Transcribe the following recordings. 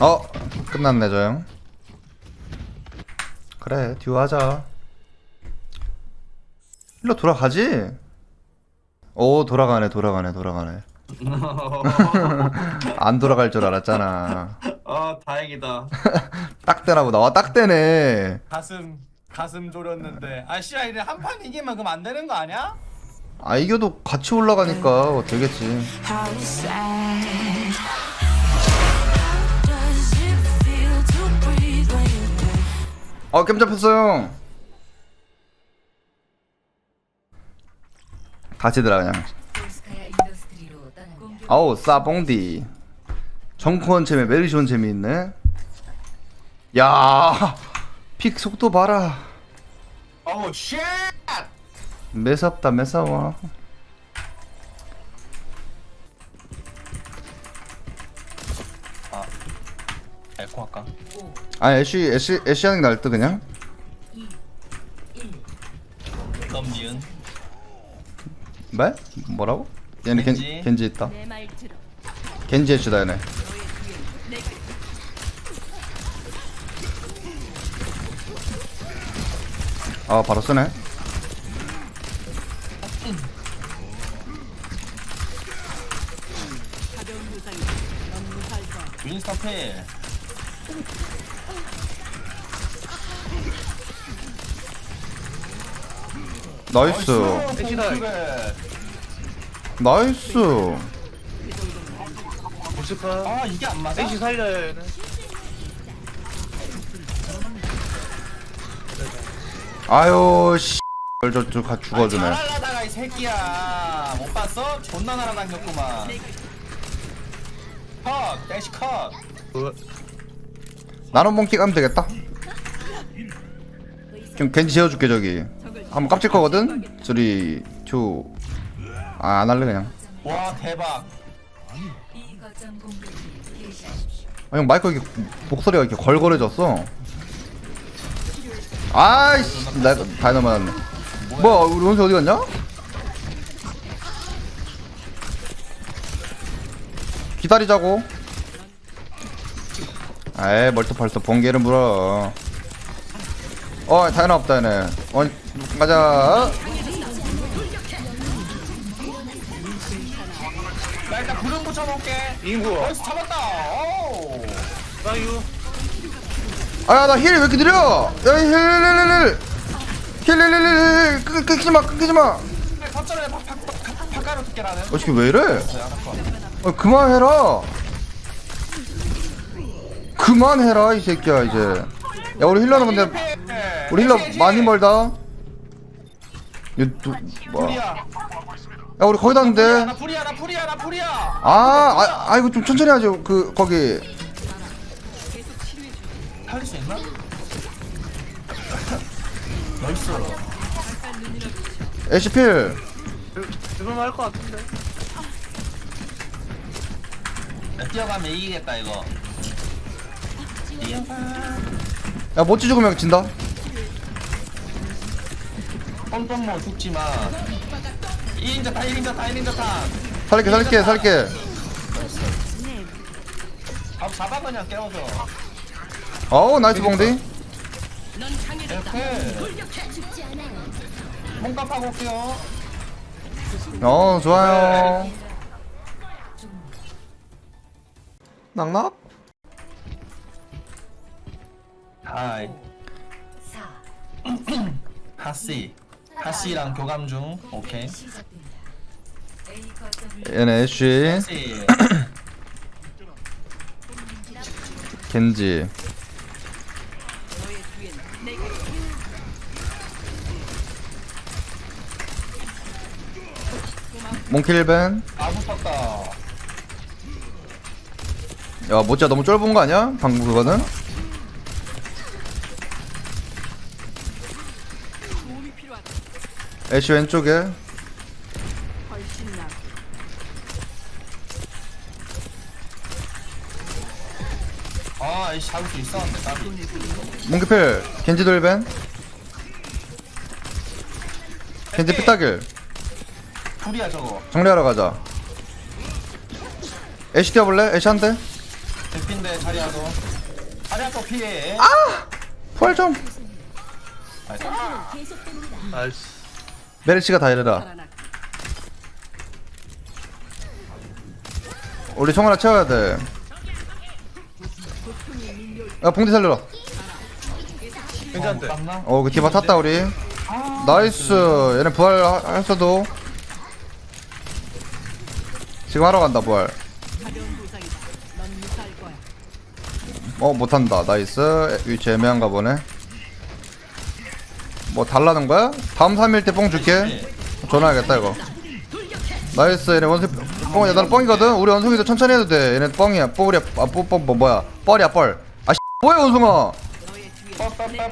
어 끝났네 저형. 그래 듀오 하자. 일로 돌아가지? 오 돌아가네 돌아가네 돌아가네. 안 돌아갈 줄 알았잖아. 아 다행이다. 딱 되나 보다 와딱 되네. 가슴 가슴 졸였는데. 아 씨야 이래 한 판 이기면 그럼 안 되는 거 아니야? 아 이겨도 같이 올라가니까 되겠지 아 같이 들어 그냥. 아우 싸봉디 정코원 재미 메리시온 재미있네 야픽 속도 봐라 어우 쉣! 매섭다 매서워 에코 할까? 아 애쉬 애쉬 애쉬 하는 게 나을 듯 그냥 넘니은 뭐? 뭐라고? 얘네 겐, 겐지. 겐지 있다 내 말 들어. 겐지 애쉬다 얘네 아 바로 쓰네 윈스턴 필 나이스 나이스 아 이게 안 맞아? 셋이 살려야 얘는 아유 씨 저저 가 죽어주네 잘하려다가 이 새끼야 못 봤어? 존나 날아다녔구만 컷! 대시 컷! 나는 몽키 가면 되겠다. 그럼 겐지 재워줄게 저기. 한번 깝칠 거거든? 3 2 아 안 할래 그냥. 와 대박. 아, 형 마이크 이렇게 목소리가 이렇게 걸걸해졌어. 아이씨 나 다이너 맞았네. 뭐야 우리 원수 어디 갔냐? 기다리자고 에이 멀뚱멀뚱 번개를 물어 어 다이너 없다 얘네 어 가자 나 일단 구름 붙여놓을게 인구 나이스 잡았다 오우 나유 아야 나힐왜 이렇게 느려 야힐힐힐힐힐 힐힐힐힐 끊기지마 끊기지마 탑전에 팍팍팍 팍가루 두께라는 어 이게 왜 이래 아, 그만해라. 그만해라 이 새끼야 이제. 야 우리 힐러는 근데 우리 힐러 많이 멀다. 얘 또, 뭐. 불이야 야 우리 거의 다나 왔는데. 불이야 나 불이야 나 불이야 아, 아, 아 이거 좀 천천히 하죠. 그 거기. 살릴 수 있나? 나이스 에시필. 지금 할것 같은데 야, 뛰어가면 이기겠다 이거 야 멋지 죽으면 진다. 뻔뻔모 죽지 마 1인자 타 1인자 타 1인자 타 살릴게 살릴게 살릴게. 밥 잡아 그냥 깨워서 어우 나이스 봉디. 이렇게 몸값 하고 올게요 어 좋아요. 낙낙. 하이 4, 하씨 하씨랑 교감 중 오케이 시작됩니다. A 거점을 얘네 애쉬. 하씨 겐지. 몽킬벤. 아 붙었다 야 모짜 너무 쫄본 거 아니야? 방금 그거는? 애쉬 왼쪽에. 아 이씨 잡을 수 있었는데 나비. 몽키필 겐지 돌벤 겐지 피따길. 불이야 저거. 정리하러 가자. 애쉬 뛰어볼래? 애쉬 한대? 대핀데 자리야도. 자리야 또 피해. 부활 좀. 나이스 메르시가 다 이래라 우리 총 하나 채워야 돼야 봉디 살려라 괜찮대 땀나? 어, 그 디바 탔다 우리. 나이스. 얘네 부활 하- 했어도. 지금 하러 간다 부활. 어 못한다. 나이스. 위치 애매한가 보네. 뭐 달라는 거야? 다음 3일 때 뽕 줄게. 전화해야겠다 이거. 나이스. 얘네 원숭이 뽕 얘들 뽕이거든. 우리 원숭이도 천천히 해도 돼. 얘네 뽕이야. 뽀리야. 아, 뽀, 뽀, 뭐 뭐야? 뻘이야 뻘. 아 씨, 뭐야 원숭아?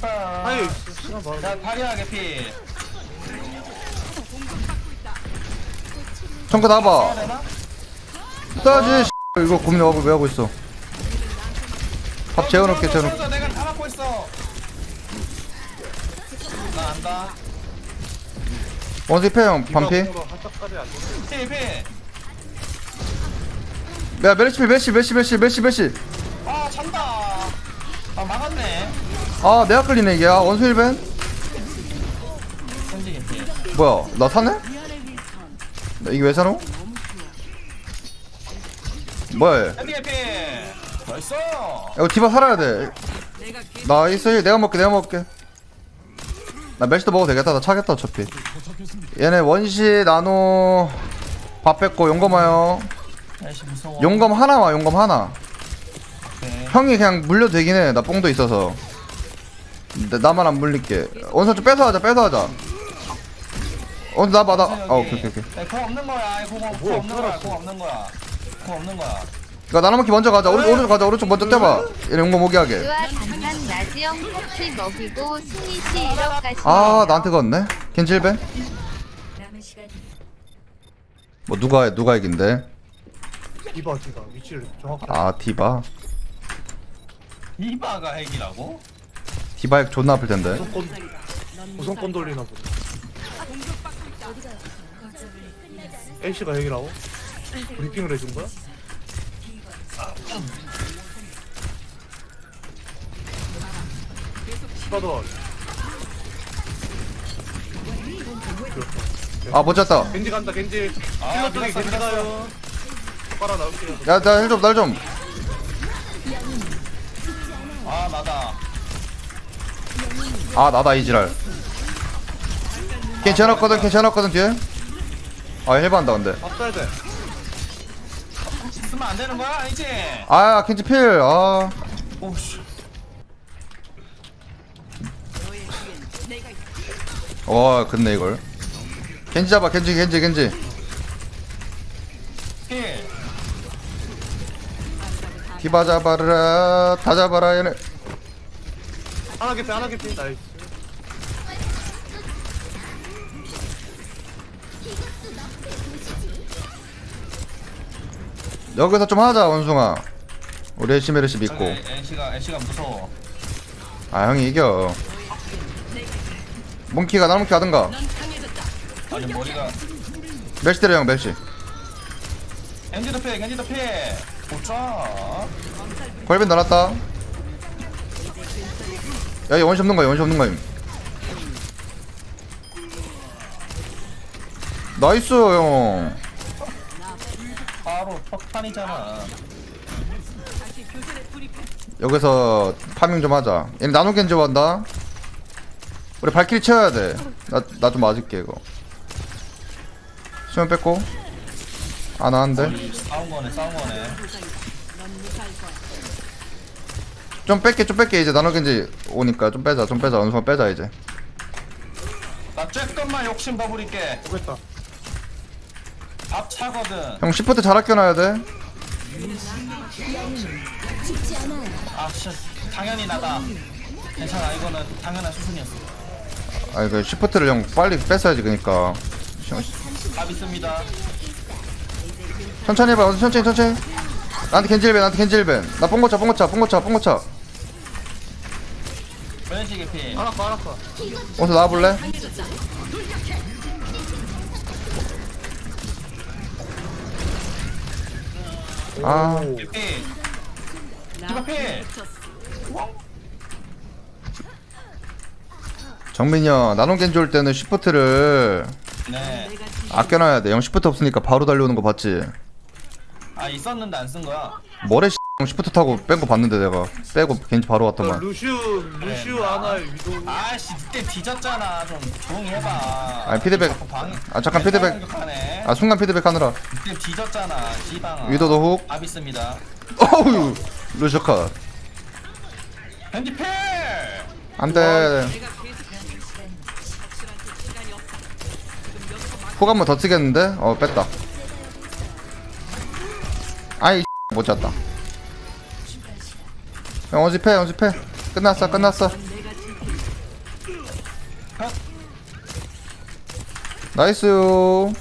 봐야 자리야 개피 청구 나봐. 따지 이거 고민하고 왜 하고 있어? 밥 재워놓게 재워놓게. 서 내가 다 막고 있어 나 안다 원숭이 패형 반피. 피피 야 메르시 메르시 메르시 메르시 메르시 메르시. 아 찬다 아 막았네 아 내가 끌리네 이게. 아 원숭이 벤. 현지 개피 뭐야 나 사네? 나 이게 왜 사노? 뭐야 얘? 현지 개피 나이스 야, 이거 디바 살아야 돼. 나이스 내가 먹게 내가 먹게. 나 멜시도 먹어도 되겠다. 나 차겠다 어차피. 얘네 원시 나노 밥 뺏고 용검하여. 날씨 무서워 용검 하나 와 용검 하나. 오케이. 형이 그냥 물려도 되긴 해. 나 뽕도 있어서. 근데 나만 안 물릴게. 원선 좀 뺏어 하자, 뺏어 하자. 어, 나 받아. 여기. 아, 오케이, 오케이, 오케이. 야, 공 없는 거야. 공, 없- 공 없는 거야. 공 없는 거야. 공 없는 거야. 그니까 나눠먹기 먼저 가자. 오른, 오른쪽 가자. 오른쪽 먼저 떼봐. 얘네 용검 오게 하게. 와 단단 나지영 같이 먹이고 스니시 1억까지 아, 나한테 걷네. 겐질벤? 뭐, 누가, 누가 이긴데? 디바 디바 위치를 정확히 아, 디바. 이바가 핵이라고? 디바액 존나 아플 텐데. 우선권 돌리나 보네 A씨가 핵이라고? 브리핑을 해준 거야? 디바도 아, 못 잤다. 겐지 간다 겐지 아, 힐러 쪽에 밀었어, 겐지. 가요 빨아 나올게요 야, 나 힐 좀, 날 좀. 아, 나다. 아, 나다, 이지랄. 괜찮았거든, 괜찮았거든, 뒤에. 아, 헬반다, 근데. 앞서야 돼 쓰면 안 되는 거야? 아니지? 아, 켄지 필. 아. 오씨. 와, 근데 이걸. 겐지 잡아, 겐지, 겐지, 겐지. 필. 디바 잡아라, 다 잡아라, 얘네. 하나 개피 하나 개피 나이스 여기서 좀 하자, 원숭아. 우리 애쉬메르시 믿고. 애쉬가, 애쉬가 무서워. 아, 형이 이겨. 몽키가 나몽키 하든가. 아니, 머리가. 멜시 때려, 형, 멜시. 겐지도 필, 겐지도 필. 보자. 걸빈 날았다. 야, 이 원시 없는 거야, 원시 없는 거야. 나이스, 형. 바로 폭탄이잖아. 여기서 파밍 좀 하자. 얘네 나노 겐지 한다. 우리 발키리 채워야 돼. 나, 나 좀 맞을게, 이거. 수면 뺐고. 안 하는데. 우리 싸운 거네, 싸운 거네. 좀 뺄게, 좀 뺄게. 이제 나노 겐지 오니까 좀 빼자, 좀 빼자. 어느 순간 빼자, 이제. 나 쬐끔만 욕심 더 부릴게. 오겠다 밥 차거든. 형, 시프트 잘 아껴놔야 돼. 아, 씨. 당연히 나다. 괜찮아, 이거는 당연한 수순이었어. 아니, 그 시프트를 형 빨리 뺐어야지, 그니까. 밥 있습니다. 천천히 해봐, 천천히, 천천히. 나한테 겐질벤, 나한테 겐질벤. 나 뽕고차, 뽕고차, 뽕고차, 뽕고차. 벤시 개피. 하나 거 어서 나와볼래? 아. 오. 개피. 디바 필 정민이 형 나눔 겐지 올 때는 시프트를 네. 아껴놔야 돼 형 시프트 없으니까 바로 달려오는 거 봤지 아 있었는데 안 쓴 거야. 뭐래 형 시프트 타고 뺀 거 봤는데 내가 빼고 겐지 바로 저 왔더만 루슈 루슈 아나 위도 아씨 그때 뒤졌잖아. 좀 조용히 해봐. 아니, 피드백. 자꾸 방해- 아, 잠깐 맨날 피드백. 공격하네. 아 순간 피드백 하느라 그때 뒤졌잖아. 지방아. 위도도 훅 밥 있습니다. 어우 루시카 필. 안돼 훅한번 더 쓰겠는데? 어 뺐다 아이 못 잤다 형 어집해 어집해 끝났어 끝났어 나이스요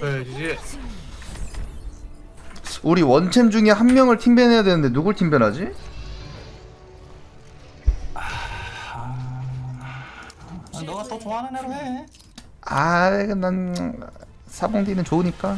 네 우리 원챔 중에 한 명을 팀밴 해야 되는데 누굴 팀밴 하지? 아, 너가 또 좋아하는 애로 해. 아, 난 사봉디는 좋으니까.